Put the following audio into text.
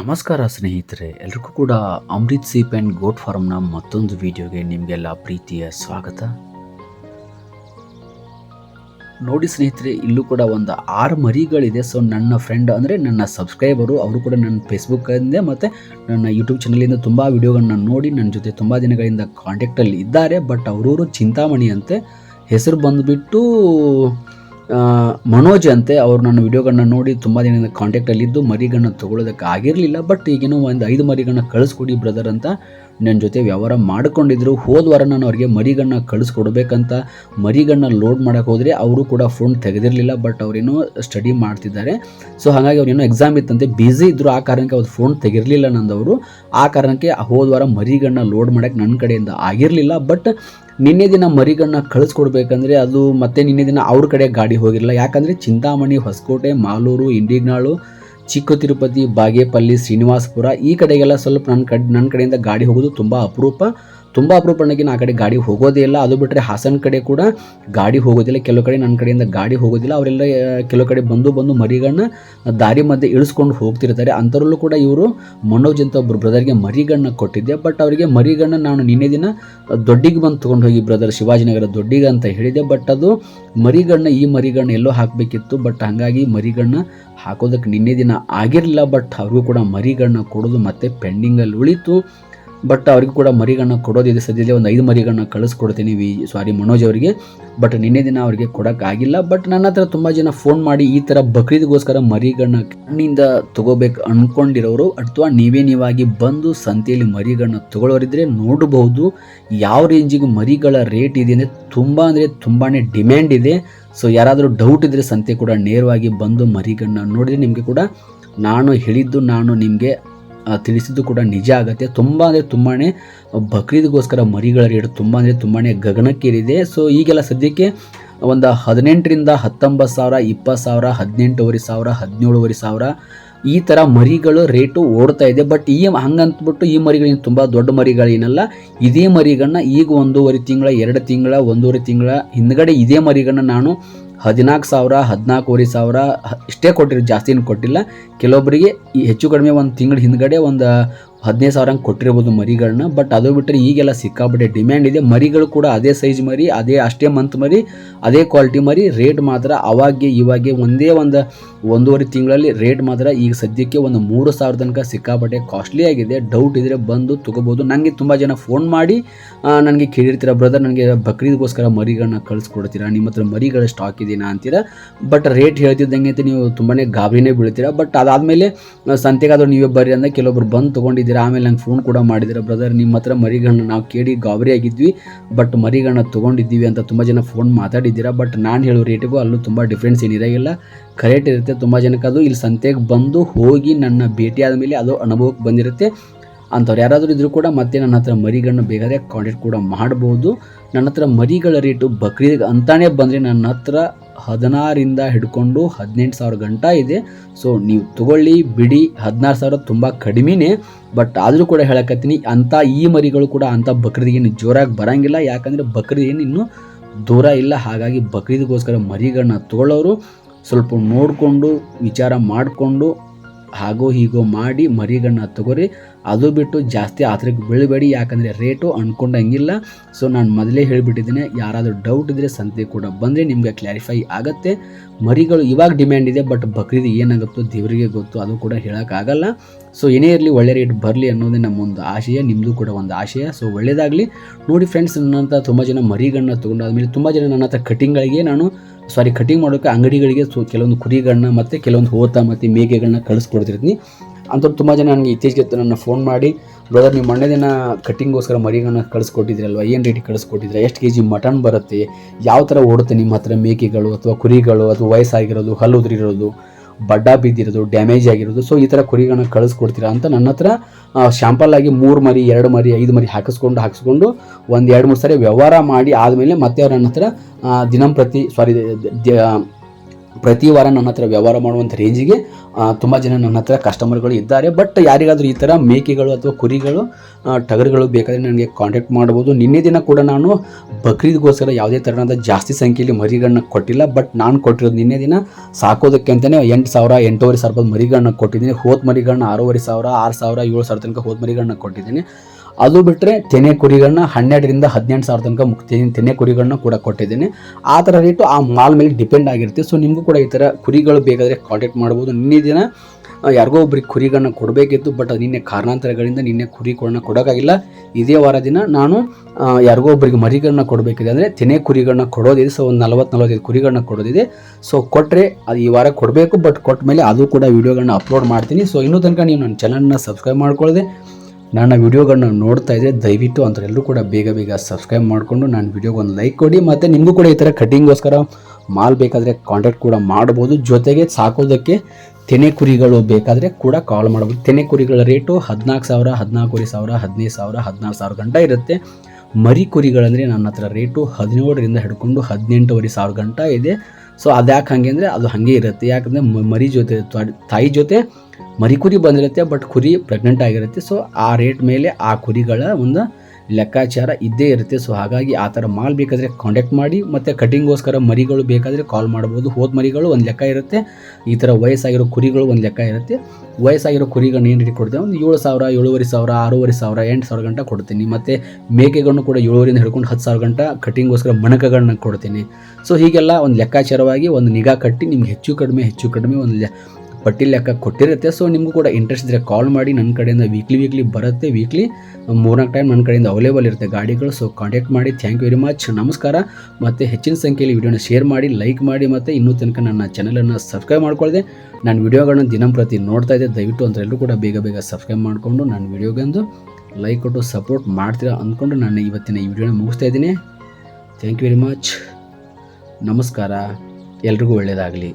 ನಮಸ್ಕಾರ ಸ್ನೇಹಿತರೆ, ಎಲ್ರಿಗೂ ಕೂಡ ಅಮೃತ್ ಸೀಪ್ ಆ್ಯಂಡ್ ಗೋಟ್ ಫಾರ್ಮ್ನ ಮತ್ತೊಂದು ವಿಡಿಯೋಗೆ ನಿಮಗೆಲ್ಲ ಪ್ರೀತಿಯ ಸ್ವಾಗತ. ನೋಡಿ ಸ್ನೇಹಿತರೆ, ಇಲ್ಲೂ ಕೂಡ ಒಂದು ಆರು ಮರಿಗಳಿದೆ. ಸೊ ನನ್ನ ಫ್ರೆಂಡ್ ಅಂದರೆ ನನ್ನ ಸಬ್ಸ್ಕ್ರೈಬರು ಅವರು ಕೂಡ ನನ್ನ ಫೇಸ್ಬುಕ್ಕಿಂದ ಮತ್ತು ನನ್ನ ಯೂಟ್ಯೂಬ್ ಚಾನಲಿಂದ ತುಂಬ ವಿಡಿಯೋಗಳನ್ನ ನೋಡಿ ನನ್ನ ಜೊತೆ ತುಂಬ ದಿನಗಳಿಂದ ಕಾಂಟ್ಯಾಕ್ಟಲ್ಲಿ ಇದ್ದಾರೆ. ಬಟ್ ಅವರವರು ಚಿಂತಾಮಣಿ ಅಂತೆ ಹೆಸರು ಬಂದುಬಿಟ್ಟು ಮನೋಜ್ ಅಂತೆ ಅವರು ನನ್ನ ವಿಡಿಯೋಗಳನ್ನ ನೋಡಿ ತುಂಬ ದಿನದಿಂದ ಕಾಂಟ್ಯಾಕ್ಟಲ್ಲಿದ್ದು ಮರಿಗಳನ್ನ ತೊಗೊಳೋದಕ್ಕೆ ಆಗಿರಲಿಲ್ಲ ಬಟ್ ಈಗೇನೋ ಒಂದು ಐದು ಮರಿಗಳನ್ನ ಕಳಿಸ್ಕೊಡಿ ಬ್ರದರ್ ಅಂತ ನನ್ನ ಜೊತೆ ವ್ಯವಹಾರ ಮಾಡ್ಕೊಂಡಿದ್ರು. ಹೋದ ವಾರ ನಾನು ಅವ್ರಿಗೆ ಮರಿಗಳನ್ನ ಕಳಿಸ್ಕೊಡ್ಬೇಕಂತ ಮರಿಗಳನ್ನ ಲೋಡ್ ಮಾಡೋಕೆ ಹೋದರೆ ಅವರು ಕೂಡ ಫೋನ್ ತೆಗೆದಿರಲಿಲ್ಲ ಬಟ್ ಅವರೇನು ಸ್ಟಡಿ ಮಾಡ್ತಿದ್ದಾರೆ. ಸೊ ಹಾಗಾಗಿ ಅವ್ರೇನೋ ಎಕ್ಸಾಮ್ ಇತ್ತಂತೆ ಬ್ಯುಸಿ ಇದ್ದರು ಆ ಕಾರಣಕ್ಕೆ ಅವ್ರು ಫೋನ್ ತೆಗಿರಲಿಲ್ಲ ನಂದವರು. ಆ ಕಾರಣಕ್ಕೆ ಹೋದ ವಾರ ಮರಿಗಳನ್ನ ಲೋಡ್ ಮಾಡೋಕ್ಕೆ ನನ್ನ ಕಡೆಯಿಂದ ಆಗಿರಲಿಲ್ಲ ಬಟ್ ನಿನ್ನೆ ದಿನ ಮರಿಗಳನ್ನ ಕಳಿಸ್ಕೊಡ್ಬೇಕಂದ್ರೆ ಅದು ಮತ್ತೆ ನಿನ್ನೆ ದಿನ ಅವ್ರ ಕಡೆ ಗಾಡಿ ಹೋಗಿರಲಿಲ್ಲ ಯಾಕಂದರೆ ಚಿಂತಾಮಣಿ, ಹೊಸಕೋಟೆ, ಮಾಲೂರು, ಇಂಡಿಗ್ನಾಳು ಚಿಕ್ಕ ತಿರುಪತಿ ಬಾಗೇಪಲ್ಲಿ, ಶ್ರೀನಿವಾಸಪುರ ಈ ಕಡೆಗೆಲ್ಲ ಸ್ವಲ್ಪ ನನ್ನ ಕಡೆ ನನ್ನ ಕಡೆಯಿಂದ ಗಾಡಿ ಹೋಗೋದು ತುಂಬ ಅಪರೂಪ. ತುಂಬ ಅಪರೂಪನಾಗಿ ಆ ಕಡೆ ಗಾಡಿ ಹೋಗೋದೇ ಇಲ್ಲ. ಅದು ಬಿಟ್ಟರೆ ಹಾಸನ ಕಡೆ ಕೂಡ ಗಾಡಿ ಹೋಗೋದಿಲ್ಲ. ಕೆಲವು ಕಡೆ ನನ್ನ ಕಡೆಯಿಂದ ಗಾಡಿ ಹೋಗೋದಿಲ್ಲ. ಅವರೆಲ್ಲ ಕೆಲವು ಕಡೆ ಬಂದು ಬಂದು ಮರಿಗಳನ್ನ ದಾರಿ ಮಧ್ಯೆ ಇಳಿಸ್ಕೊಂಡು ಹೋಗ್ತಿರ್ತಾರೆ. ಅಂಥವ್ರಲ್ಲೂ ಕೂಡ ಇವರು ಮನೋಜ್ ಅಂತ ಒಬ್ಬರು ಬ್ರದರ್ಗೆ ಮರಿಗಳನ್ನ ಕೊಟ್ಟಿದ್ದೆ. ಬಟ್ ಅವರಿಗೆ ಮರಿಗಳನ್ನ ನಾನು ನಿನ್ನೆ ದಿನ ದೊಡ್ಡಿಗೆ ಬಂದು ತೊಗೊಂಡು ಹೋಗಿ ಬ್ರದರ್ ಶಿವಾಜಿನಗರ ದೊಡ್ಡಿಗೆ ಅಂತ ಹೇಳಿದೆ ಬಟ್ ಅದು ಮರಿಗಳನ್ನ, ಈ ಮರಿಗಳನ್ನ ಎಲ್ಲೋ ಹಾಕಬೇಕಿತ್ತು. ಬಟ್ ಹಾಗಾಗಿ ಮರಿಗಳನ್ನ ಹಾಕೋದಕ್ಕೆ ನಿನ್ನೆ ದಿನ ಆಗಿರಲಿಲ್ಲ. ಬಟ್ ಅವ್ರಿಗೂ ಕೂಡ ಮರಿಗಳನ್ನ ಕೊಡೋದು ಮತ್ತೆ ಪೆಂಡಿಂಗಲ್ಲಿ ಉಳಿತು. ಬಟ್ ಅವ್ರಿಗೂ ಕೂಡ ಮರಿಗಳನ್ನ ಕೊಡೋದಿದೆ. ಸದ್ಯದಲ್ಲೇ ಒಂದು ಐದು ಮರಿಗಳನ್ನ ಕಳಿಸ್ಕೊಡ್ತೀನಿ. ವಿ ಸಾರಿ ಮನೋಜ್ ಅವರಿಗೆ. ಬಟ್ ನಿನ್ನೆ ದಿನ ಅವರಿಗೆ ಕೊಡೋಕ್ಕಾಗಿಲ್ಲ. ಬಟ್ ನನ್ನ ಹತ್ರ ತುಂಬ ಜನ ಫೋನ್ ಮಾಡಿ ಈ ಥರ ಬಕ್ರೀದ್ಗೋಸ್ಕರ ಮರಿಗಳನ್ನ ಕಣ್ಣಿಂದ ತಗೋಬೇಕು ಅಂದ್ಕೊಂಡಿರೋರು ಅಥವಾ ನೀವೇ ನೀವಾಗಿ ಬಂದು ಸಂತೆಯಲ್ಲಿ ಮರಿಗಳನ್ನ ತಗೊಳ್ಳೋರಿದ್ರೆ ನೋಡಬಹುದು. ಯಾವ ರೇಂಜಿಗೆ ಮರಿಗಳ ರೇಟ್ ಇದೆ ಅಂದರೆ ತುಂಬ ಅಂದರೆ ತುಂಬಾ ಡಿಮ್ಯಾಂಡ್ ಇದೆ. ಸೊ ಯಾರಾದರೂ ಡೌಟ್ ಇದ್ದರೆ ಸಂತೆ ಕೂಡ ನೇರವಾಗಿ ಬಂದು ಮರಿಗಳನ್ನ ನೋಡಿದರೆ ನಿಮಗೆ ಕೂಡ ನಾನು ಹೇಳಿದ್ದು ನಾನು ನಿಮಗೆ ತಿಳಿಸಿದ್ದು ಕೂಡ ನಿಜ ಆಗುತ್ತೆ. ತುಂಬ ಅಂದರೆ ತುಂಬಾ ಬಕ್ರೀದ್ಗೋಸ್ಕರ ಮರಿಗಳ ರೇಟ್ ತುಂಬ ಅಂದರೆ ತುಂಬಾ ಗಗನಕ್ಕೇರಿದೆ. ಸೊ, ಈಗೆಲ್ಲ ಸದ್ಯಕ್ಕೆ ಒಂದು ಹದಿನೆಂಟರಿಂದ ಹತ್ತೊಂಬತ್ತು ಸಾವಿರ, ಇಪ್ಪತ್ತು ಸಾವಿರ, ಹದಿನೆಂಟುವರೆ ಸಾವಿರ, ಹದಿನೇಳುವರೆ ಸಾವಿರ ಈ ಥರ ಮರಿಗಳು ರೇಟು ಓಡ್ತಾ ಇದೆ. ಬಟ್ ಈ ಹಂಗಂತ್ಬಿಟ್ಟು ಈ ಮರಿಗಳೇನು ತುಂಬ ದೊಡ್ಡ ಮರಿಗಳೇನಲ್ಲ, ಇದೇ ಮರಿಗಳನ್ನ ಈಗ ಒಂದೂವರೆ ತಿಂಗಳ, ಎರಡು ತಿಂಗಳ, ಒಂದೂವರೆ ತಿಂಗಳ ಹಿಂದ್ಗಡೆ ಇದೇ ಮರಿಗಳನ್ನ ನಾನು ಹದಿನಾಲ್ಕು ಸಾವಿರ ಹದಿನಾಲ್ಕೂವರೆ ಸಾವಿರ, ಇಷ್ಟೇ ಕೊಟ್ಟಿರೋ ಜಾಸ್ತಿ ಕೊಟ್ಟಿಲ್ಲ. ಕೆಲವೊಬ್ಬರಿಗೆ ಈ ಹೆಚ್ಚು ಕಡಿಮೆ ಒಂದು ತಿಂಗಳ ಹಿಂದ್ಗಡೆ ಒಂದು ಹದಿನೈದು ಸಾವಿರ ಹಂಗೆ ಕೊಟ್ಟಿರ್ಬೋದು ಮರಿಗಳನ್ನ. ಬಟ್ ಅದು ಬಿಟ್ಟರೆ ಈಗೆಲ್ಲ ಸಿಕ್ಕಾಪಟ್ಟೆ ಡಿಮ್ಯಾಂಡ್ ಇದೆ. ಮರಿಗಳು ಕೂಡ ಅದೇ ಸೈಜ್ ಮರಿ, ಅದೇ ಅಷ್ಟೇ ಮಂತ್ ಮರಿ, ಅದೇ ಕ್ವಾಲಿಟಿ ಮರಿ. ರೇಟ್ ಮಾತ್ರ ಅವಾಗೆ, ಇವಾಗೆ ಒಂದೇ ಒಂದು ಒಂದೂವರೆ ತಿಂಗಳಲ್ಲಿ ರೇಟ್ ಮಾತ್ರ ಈಗ ಸದ್ಯಕ್ಕೆ ಒಂದು ಮೂರು ಸಾವಿರ ತನಕ ಸಿಕ್ಕಾಪಟ್ಟೆ ಕಾಸ್ಟ್ಲಿ ಆಗಿದೆ. ಡೌಟ್ ಇದ್ದರೆ ಬಂದು ತಗೋಬೋದು. ನನಗೆ ತುಂಬ ಜನ ಫೋನ್ ಮಾಡಿ ನನಗೆ ಕೇಳಿರ್ತೀರ ಬ್ರದರ್ ನನಗೆ ಬಕ್ರೀದ್ಗೋಸ್ಕರ ಮರಿಗಳನ್ನ ಕಳಿಸ್ಕೊಡ್ತೀರಾ? ನಿಮ್ಮ ಹತ್ರ ಮರಿಗಳ ಸ್ಟಾಕ್ ಇದೆಯಾ ಅಂತೀರಾ? ಬಟ್ ರೇಟ್ ಹೇಳ್ತಿದ್ದಂಗೆ ಅಂತ ನೀವು ತುಂಬಾ ಗಾಬರಿನೇ ಬೀಳ್ತೀರಾ? ಬಟ್ ಅದಾದಮೇಲೆ ಸಂತೆಗಾದ್ರೂ ನೀವೇ ಬರ್ರಿ ಅಂದರೆ ಕೆಲವೊಬ್ರು ಬಂದು ತೊಗೊಂಡಿದ್ದೀರಾ? ಆಮೇಲೆ ನಂಗೆ ಫೋನ್ ಕೂಡ ಮಾಡಿದ್ದೀರಾ ಬ್ರದರ್ ನಿಮ್ಮ ಹತ್ರ ಮರಿಗಳನ್ನ ನಾವು ಕೇಳಿ ಗಾಬರಿ ಆಗಿದ್ವಿ. ಬಟ್ ಮರಿಗಳನ್ನ ತೊಗೊಂಡಿದ್ದೀವಿ ಅಂತ ತುಂಬ ಜನ ಫೋನ್ ಮಾತಾಡಿದ್ದೀರಾ? ಬಟ್ ನಾನು ಹೇಳೋ ರೇಟಿಗೂ ಅಲ್ಲೂ ತುಂಬ ಡಿಫ್ರೆನ್ಸ್ ಏನಿರೋಲ್ಲ ಕರೆಕ್ಟ್ ಇರುತ್ತೆ, ತುಂಬ ಜನಕ್ಕೆ ಅದು ಇಲ್ಲಿ ಸಂತೆಗೆ ಬಂದು ಹೋಗಿ ನನ್ನ ಭೇಟಿ ಆದಮೇಲೆ ಅದು ಅನುಭವಕ್ಕೆ ಬಂದಿರುತ್ತೆ. ಅಂಥವ್ರು ಯಾರಾದರೂ ಇದ್ರೂ ಕೂಡ ಮತ್ತೆ ನನ್ನ ಹತ್ರ ಮರಿಗಳನ್ನ ಬೇಕಾದರೆ ಕಾಂಟ್ಯಾಕ್ಟ್ ಕೂಡ ಮಾಡ್ಬೋದು. ನನ್ನ ಹತ್ರ ಮರಿಗಳ ರೇಟು ಬಕ್ರೀದ್ ಅಂತಾನೆ ಬಂದರೆ ನನ್ನ ಹತ್ರ ಹದಿನಾರಿಂದ ಹಿಡ್ಕೊಂಡು ಹದಿನೆಂಟು ಸಾವಿರ ಗಂಟ ಇದೆ. ಸೊ ನೀವು ತಗೊಳ್ಳಿ, ಬಿಡಿ, ಹದಿನಾರು ಸಾವಿರ ತುಂಬ ಕಡಿಮೆನೇ. ಬಟ್ ಆದರೂ ಕೂಡ ಹೇಳಕತ್ತೀನಿ, ಅಂಥ ಈ ಮರಿಗಳು ಕೂಡ ಅಂಥ ಬಕ್ರೀದಿಗೇನು ಜೋರಾಗಿ ಬರೋಂಗಿಲ್ಲ. ಯಾಕಂದರೆ ಬಕ್ರೀದ್ ಏನು ಇನ್ನೂ ದೂರ ಇಲ್ಲ. ಹಾಗಾಗಿ ಬಕ್ರೀದ್ಗೋಸ್ಕರ ಮರಿಗಳನ್ನ ತಗೊಳ್ಳೋರು ಸ್ವಲ್ಪ ನೋಡಿಕೊಂಡು, ವಿಚಾರ ಮಾಡಿಕೊಂಡು, ಹಾಗೋ ಹೀಗೋ ಮಾಡಿ ಮರಿಗಳನ್ನ ತಗೋರಿ. ಅದು ಬಿಟ್ಟು ಜಾಸ್ತಿ ಆತರಕ್ಕೆ ಬೀಳಬೇಡಿ. ಯಾಕಂದರೆ ರೇಟು ಅಂದ್ಕೊಂಡಂಗಿಲ್ಲ ಸೊ ನಾನು ಮೊದಲೇ ಹೇಳಿಬಿಟ್ಟಿದ್ದೀನಿ, ಯಾರಾದರೂ ಡೌಟ್ ಇದ್ದರೆ ಸಂತೆ ಕೂಡ ಬಂದರೆ, ನಿಮಗೆ ಕ್ಲಾರಿಫೈ ಆಗುತ್ತೆ. ಮರಿಗಳು ಇವಾಗ ಡಿಮ್ಯಾಂಡ್ ಇದೆ ಬಟ್ ಬಕ್ರೀದ್ ಏನಾಗುತ್ತೋ ದೇವರಿಗೆ ಗೊತ್ತು, ಅದು ಕೂಡ ಹೇಳೋಕ್ಕಾಗಲ್ಲ. ಸೊ ಏನೇ ಇರಲಿ, ಒಳ್ಳೆ ರೇಟ್ ಬರಲಿ ಅನ್ನೋದೇ ನಮ್ಮ ಒಂದು ಆಶಯ ನಿಮ್ಮದು ಕೂಡ ಒಂದು ಆಶಯ. ಸೊ ಒಳ್ಳೆಯದಾಗಲಿ ನೋಡಿ ಫ್ರೆಂಡ್ಸ್ ನನ್ನಂಥ ತುಂಬ ಜನ ಮರಿಗಳನ್ನ ತೊಗೊಂಡಾದ್ಮೇಲೆ ತುಂಬ ಜನ ನನ್ನ ಹತ್ರ ಕಟಿಂಗ್ಗಳಿಗೆ ನಾನು ಸಾರಿ ಕಟಿಂಗ್ ಮಾಡೋಕ್ಕೆ ಅಂಗಡಿಗಳಿಗೆ ಸೊ ಕೆಲವೊಂದು ಕುರಿಗಳನ್ನ ಮತ್ತು ಕೆಲವೊಂದು ಹೋತ ಮತ್ತು ಮೇಕೆಗಳನ್ನ ಕಳಿಸ್ಕೊಡ್ತಿರ್ತೀನಿ. ಅಂಥವ್ರು ತುಂಬ ಜನ ನನಗೆ ಇತ್ತೀಚೆಗೆ ನನ್ನ ಫೋನ್ ಮಾಡಿ, ಬ್ರದರ್, ನೀವು ಮೊನ್ನೆ ದಿನ ಕಟ್ಟಿಂಗ್ಗೋಸ್ಕರ ಮರಿಗಳನ್ನ ಕಳಿಸ್ಕೊಟ್ಟಿದ್ರಲ್ವ? ಏನು ರೇಟಿಗೆ ಕಳಿಸ್ಕೊಟ್ಟಿದ್ರೆ? ಎಷ್ಟು ಕೆ ಜಿ ಮಟನ್ ಬರುತ್ತೆ? ಯಾವ ಥರ ಓಡುತ್ತೆ ನಿಮ್ಮ ಹತ್ರ ಮೇಕೆಗಳು ಅಥವಾ ಕುರಿಗಳು? ಅಥವಾ ವಯಸ್ಸಾಗಿರೋದು ಹಲ್ಲು ಉದುರಿರೋದು ಬಡ್ಡ ಬಿದ್ದಿರೋದು ಡ್ಯಾಮೇಜ್ ಆಗಿರೋದು ಸೊ ಈ ಥರ ಕುರಿಗಳನ್ನ ಕಳಿಸ್ಕೊಡ್ತೀರಾ ಅಂತ ನನ್ನ ಹತ್ರ ಶಾಂಪಲ್ ಆಗಿ ಮೂರು ಮರಿ, ಎರಡು ಮರಿ, ಐದು ಮರಿ ಹಾಕಿಸ್ಕೊಂಡು ಹಾಕಿಸ್ಕೊಂಡು ಒಂದು ಎರಡು ಮೂರು ಸಾರಿ ವ್ಯವಹಾರ ಮಾಡಿ ಆದಮೇಲೆ ಮತ್ತೆ ಅವ್ರು ನನ್ನ ಹತ್ರ ದಿನಂಪ್ರತಿ ಸಾರಿ ಪ್ರತಿ ವಾರ ನನ್ನ ಹತ್ರ ವ್ಯವಹಾರ ಮಾಡುವಂಥ ರೇಂಜಿಗೆ ತುಂಬ ಜನ ನನ್ನ ಹತ್ರ ಕಸ್ಟಮರ್ಗಳು ಇದ್ದಾರೆ. ಬಟ್ ಯಾರಿಗಾದರೂ ಈ ಥರ ಮೇಕೆಗಳು ಅಥವಾ ಕುರಿಗಳು ಟಗರುಗಳು ಬೇಕಾದರೆ ನನಗೆ ಕಾಂಟ್ಯಾಕ್ಟ್ ಮಾಡ್ಬೋದು ನಿನ್ನೆ ದಿನ ಕೂಡ ನಾನು ಬಕ್ರೀದ್ಗೋಸ್ಕರ ಯಾವುದೇ ಥರನಾದ ಜಾಸ್ತಿ ಸಂಖ್ಯೆಯಲ್ಲಿ ಮರಿಗಳನ್ನ ಕೊಟ್ಟಿಲ್ಲ. ಬಟ್ ನಾನು ಕೊಟ್ಟಿರೋದು ನಿನ್ನೆ ದಿನ ಸಾಕೋದಕ್ಕೆ ಅಂತಲೇ ಎಂಟು ಸಾವಿರ, ಎಂಟೂವರೆ ಸಾವಿರದ ಮರಿಗಳನ್ನ ಕೊಟ್ಟಿದ್ದೀನಿ. ಹೋದ ಮರಿಗಳನ್ನ ಆರೂವರೆ ಸಾವಿರ, ಆರು ಸಾವಿರ, ಏಳು ಸಾವಿರ ತನಕ ಹೋದ ಮರಿಗಳನ್ನ ಕೊಟ್ಟಿದ್ದೀನಿ. ಅದು ಬಿಟ್ಟರೆ ತೆನೆ ಕುರಿಗಳನ್ನ ಹನ್ನೆರಡರಿಂದ ಹದಿನೆಂಟು ಸಾವಿರ ತನಕ ಮುಕ್ತೀನಿ ತೆನೆ ಕುರಿಗಳನ್ನ ಕೂಡ ಕೊಟ್ಟಿದ್ದೀನಿ. ಆ ಥರ ರೇಟು ಆ ಮಾಲ್ ಮೇಲೆ ಡಿಪೆಂಡ್ ಆಗಿರುತ್ತೆ. ಸೊ ನಿಮಗೂ ಕೂಡ ಈ ಥರ ಕುರಿಗಳು ಬೇಕಾದರೆ ಕಾಂಟ್ಯಾಕ್ಟ್ ಮಾಡ್ಬೋದು. ನಿನ್ನೆ ದಿನ ಯಾರಿಗೋ ಒಬ್ರಿಗೆ ಕುರಿಗಳನ್ನ ಕೊಡಬೇಕಿತ್ತು ಬಟ್ ಅದು ನಿನ್ನೆ ಕಾರಣಾಂತರಗಳಿಂದ ನಿನ್ನೆ ಕುರಿಗಳನ್ನ ಕೊಡೋಕ್ಕಾಗಿಲ್ಲ ಇದೇ ವಾರ ದಿನ ನಾನು ಯಾರಿಗೋ ಒಬ್ಬರಿಗೆ ಮರಿಗಳನ್ನ ಕೊಡಬೇಕಿದೆ ಅಂದರೆ ತೆನೆ ಕುರಿಗಳನ್ನ ಕೊಡೋದಿದೆ. ಸೊ ಒಂದು ನಲ್ವತ್ತು, ನಲ್ವತ್ತೈದು ಕುರಿಗಳನ್ನ ಕೊಡೋದಿದೆ. ಸೊ ಕೊಟ್ಟರೆ ಅದು ಈ ವಾರ ಕೊಡಬೇಕು ಬಟ್ ಕೊಟ್ಟ ಮೇಲೆ ಅದು ಕೂಡ ವೀಡಿಯೋಗಳನ್ನ ಅಪ್ಲೋಡ್ ಮಾಡ್ತೀನಿ. ಸೊ ಇನ್ನೂ ತನಕ ನೀವು ನನ್ನ ಚಾನಲ್ನ ಸಬ್ಸ್ಕ್ರೈಬ್ ಮಾಡ್ಕೊಳ್ಳದೆ ನನ್ನ ವಿಡಿಯೋಗಳನ್ನ ನೋಡ್ತಾ ಇದ್ದರೆ ದಯವಿಟ್ಟು ಅಂಥವ್ರೆಲ್ಲರೂ ಕೂಡ ಬೇಗ ಬೇಗ ಸಬ್ಸ್ಕ್ರೈಬ್ ಮಾಡಿಕೊಂಡು ನನ್ನ ವಿಡಿಯೋಗೆ ಒಂದು ಲೈಕ್ ಕೊಡಿ, ಮತ್ತು ನಿಮಗೂ ಕೂಡ ಈ ಥರ ಕಟ್ಟಿಂಗೋಸ್ಕರ ಮಾಲ್ ಬೇಕಾದರೆ ಕಾಂಟ್ಯಾಕ್ಟ್ ಕೂಡ ಮಾಡ್ಬೋದು. ಜೊತೆಗೆ ಸಾಕೋದಕ್ಕೆ ತೆನೆ ಕುರಿಗಳು ಬೇಕಾದರೆ ಕೂಡ ಕಾಲ್ ಮಾಡ್ಬೋದು. ತೆನೆ ಕುರಿಗಳ ರೇಟು ಹದಿನಾಲ್ಕು ಸಾವಿರ, ಹದಿನಾಲ್ಕೂವರೆ ಸಾವಿರ, ಹದಿನೈದು ಸಾವಿರ, ಹದಿನಾರು ಸಾವಿರ ಗಂಟ ಇರುತ್ತೆ. ಮರಿ ಕುರಿಗಳಂದರೆ ನನ್ನ ಹತ್ರ ರೇಟು ಹದಿನೇಳರಿಂದ ಹಿಡ್ಕೊಂಡು ಹದಿನೆಂಟುವರೆ ಸಾವಿರ ಗಂಟ ಇದೆ. ಸೊ ಅದ್ಯಾಕೆ ಹಾಗೆ ಅಂದರೆ ಅದು ಹಾಗೆ ಇರುತ್ತೆ. ಯಾಕಂದರೆ ಮರಿ ಜೊತೆ ತಾಯಿ ಜೊತೆ ಮರಿ ಕುರಿ ಬಂದಿರುತ್ತೆ, ಬಟ್ ಕುರಿ ಪ್ರೆಗ್ನೆಂಟ್ ಆಗಿರುತ್ತೆ. ಸೊ ಆ ರೇಟ್ ಮೇಲೆ ಆ ಕುರಿಗಳ ಒಂದು ಲೆಕ್ಕಾಚಾರ ಇದ್ದೇ ಇರುತ್ತೆ. ಸೊ ಹಾಗಾಗಿ ಆ ಥರ ಮಾಲ್ ಬೇಕಾದರೆ ಕಾಂಟ್ಯಾಕ್ಟ್ ಮಾಡಿ, ಮತ್ತು ಕಟಿಂಗೋಸ್ಕರ ಮರಿಗಳು ಬೇಕಾದರೆ ಕಾಲ್ ಮಾಡ್ಬೋದು. ಹೋದ ಮರಿಗಳು ಒಂದು ಲೆಕ್ಕ ಇರುತ್ತೆ. ಈ ಥರ ವಯಸ್ಸಾಗಿರೋ ಕುರಿಗಳು ಒಂದು ಲೆಕ್ಕ ಇರುತ್ತೆ. ವಯಸ್ಸಾಗಿರೋ ಕುರಿಗಳನ್ನ ಏನು ರೇಟ್ ಕೊಡ್ತೇವೆ? ಒಂದು ಏಳು ಸಾವಿರ, ಏಳುವರೆ ಸಾವಿರ, ಆರೂವರೆ ಸಾವಿರ, ಎಂಟು ಸಾವಿರ ಗಂಟೆ ಕೊಡ್ತೀನಿ. ಮತ್ತು ಮೇಕೆಗಳನ್ನು ಕೂಡ ಏಳುವರಿಂದ ಹಿಡ್ಕೊಂಡು ಹತ್ತು ಸಾವಿರ ಗಂಟೆ ಕಟಿಂಗೋಸ್ಕರ ಮಣಕಗಳನ್ನ ಕೊಡ್ತೀನಿ. ಸೊ ಹೀಗೆಲ್ಲ ಒಂದು ಲೆಕ್ಕಾಚಾರವಾಗಿ ಒಂದು ನಿಗಾ ಕಟ್ಟಿ ನಿಮ್ಗೆ ಹೆಚ್ಚು ಕಡಿಮೆ ಹೆಚ್ಚು ಕಡಿಮೆ ಒಂದು ಪಟ್ಟಿ ಲೆಕ್ಕ ಕೊಟ್ಟಿರುತ್ತೆ. ಸೊ ನಿಮಗೂ ಕೂಡ ಇಂಟ್ರೆಸ್ಟ್ ಇದ್ದರೆ ಕಾಲ್ ಮಾಡಿ. ನನ್ನ ಕಡೆಯಿಂದ ವೀಕ್ಲಿ ವೀಕ್ಲಿ ಬರುತ್ತೆ ವೀಕ್ಲಿ ಮೂರ್ನಾಲ್ಕು ಟೈಮ್ ನನ್ನ ಕಡೆಯಿಂದ ಅವೈಲೇಬಲ್ ಇರುತ್ತೆ ಗಾಡಿಗಳು. ಸೊ ಕಾಂಟ್ಯಾಕ್ಟ್ ಮಾಡಿ. ಥ್ಯಾಂಕ್ ಯು ವೆರಿ ಮಚ್ ನಮಸ್ಕಾರ. ಮತ್ತು ಹೆಚ್ಚಿನ ಸಂಖ್ಯೆಯಲ್ಲಿ ವಿಡಿಯೋನ ಶೇರ್ ಮಾಡಿ ಲೈಕ್ ಮಾಡಿ, ಮತ್ತು ಇನ್ನೂ ತನಕ ನನ್ನ ಚಾನಲನ್ನು ಸಬ್ಸ್ಕ್ರೈಬ್ ಮಾಡ್ಕೊಳ್ಳದೆ ನಾನು ವಿಡಿಯೋಗಳನ್ನ ದಿನಂಪ್ರತಿ ನೋಡ್ತಾ ಇದ್ದೆ. ದಯವಿಟ್ಟು ಎಲ್ಲರೂ ಕೂಡ ಬೇಗ ಬೇಗ ಸಬ್ಸ್ಕ್ರೈಬ್ ಮಾಡಿಕೊಂಡು ನನ್ನ ವಿಡಿಯೋಗಂದು ಲೈಕ್ ಕೊಟ್ಟು ಸಪೋರ್ಟ್ ಮಾಡ್ತೀರಾ ಅಂದ್ಕೊಂಡು ನಾನು ಇವತ್ತಿನ ಈ ವಿಡಿಯೋನ ಮುಗಿಸ್ತಾ ಇದ್ದೀನಿ. ಥ್ಯಾಂಕ್ ಯು ವೆರಿ ಮಚ್ ನಮಸ್ಕಾರ. ಎಲ್ರಿಗೂ ಒಳ್ಳೆಯದಾಗಲಿ